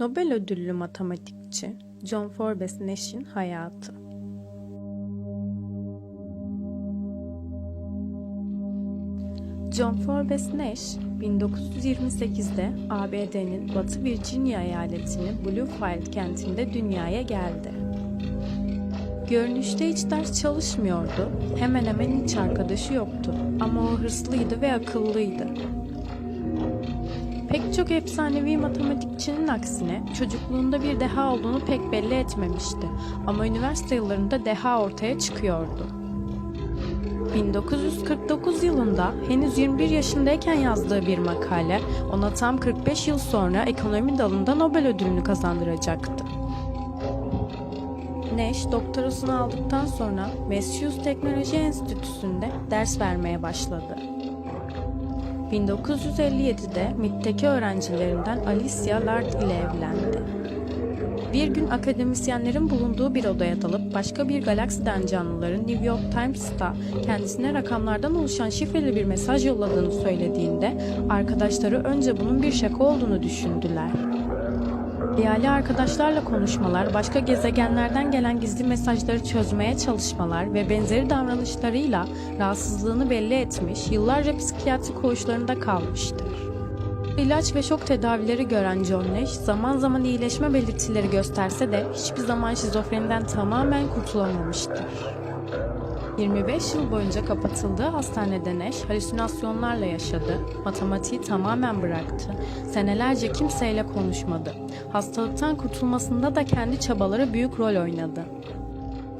Nobel ödüllü matematikçi John Forbes Nash'in hayatı. John Forbes Nash, 1928'de ABD'nin Batı Virginia eyaletinin Bluefield kentinde dünyaya geldi. Görünüşte hiç ders çalışmıyordu, hemen hemen hiç arkadaşı yoktu ama o hırslıydı ve akıllıydı. Pek çok efsanevi matematikçinin aksine çocukluğunda bir deha olduğunu pek belli etmemişti ama üniversite yıllarında deha ortaya çıkıyordu. 1949 yılında henüz 21 yaşındayken yazdığı bir makale ona tam 45 yıl sonra ekonomi dalında Nobel ödülünü kazandıracaktı. Nash doktorasını aldıktan sonra Massachusetts Teknoloji Enstitüsü'nde ders vermeye başladı. 1957'de MIT'teki öğrencilerinden Alicia Lard ile evlendi. Bir gün akademisyenlerin bulunduğu bir odaya dalıp başka bir galaksiden canlıların New York Times'ta kendisine rakamlardan oluşan şifreli bir mesaj yolladığını söylediğinde arkadaşları önce bunun bir şaka olduğunu düşündüler. Hayali arkadaşlarla konuşmalar, başka gezegenlerden gelen gizli mesajları çözmeye çalışmalar ve benzeri davranışlarıyla rahatsızlığını belli etmiş, yıllarca psikiyatri koğuşlarında kalmıştır. İlaç ve şok tedavileri gören John Nash, zaman zaman iyileşme belirtileri gösterse de hiçbir zaman şizofreniden tamamen kurtulamamıştır. 25 yıl boyunca kapatıldığı hastanede Nash halüsinasyonlarla yaşadı, matematiği tamamen bıraktı, senelerce kimseyle konuşmadı. Hastalıktan kurtulmasında da kendi çabaları büyük rol oynadı.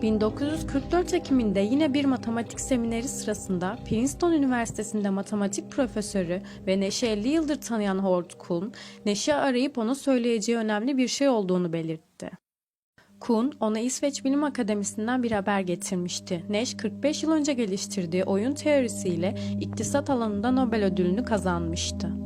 1944 Ekim'inde yine bir matematik semineri sırasında Princeton Üniversitesi'nde matematik profesörü ve Nash'i 50 yıldır tanıyan Howard Kuhn, Nash'i arayıp ona söyleyeceği önemli bir şey olduğunu belirtti. Kuhn, ona İsveç Bilim Akademisi'nden bir haber getirmişti. Nash, 45 yıl önce geliştirdiği oyun teorisiyle iktisat alanında Nobel ödülünü kazanmıştı.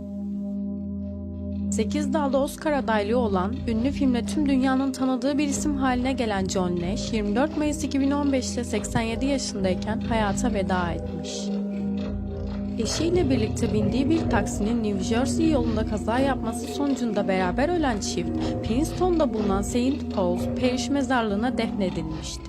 8 dalda Oscar adaylığı olan, ünlü filmle tüm dünyanın tanıdığı bir isim haline gelen John Nash, 24 Mayıs 2015'te 87 yaşındayken hayata veda etmiş. Eşiyle birlikte bindiği bir taksinin New Jersey yolunda kaza yapması sonucunda beraber ölen çift, Princeton'da bulunan St. Paul's Parish mezarlığına defnedilmişti.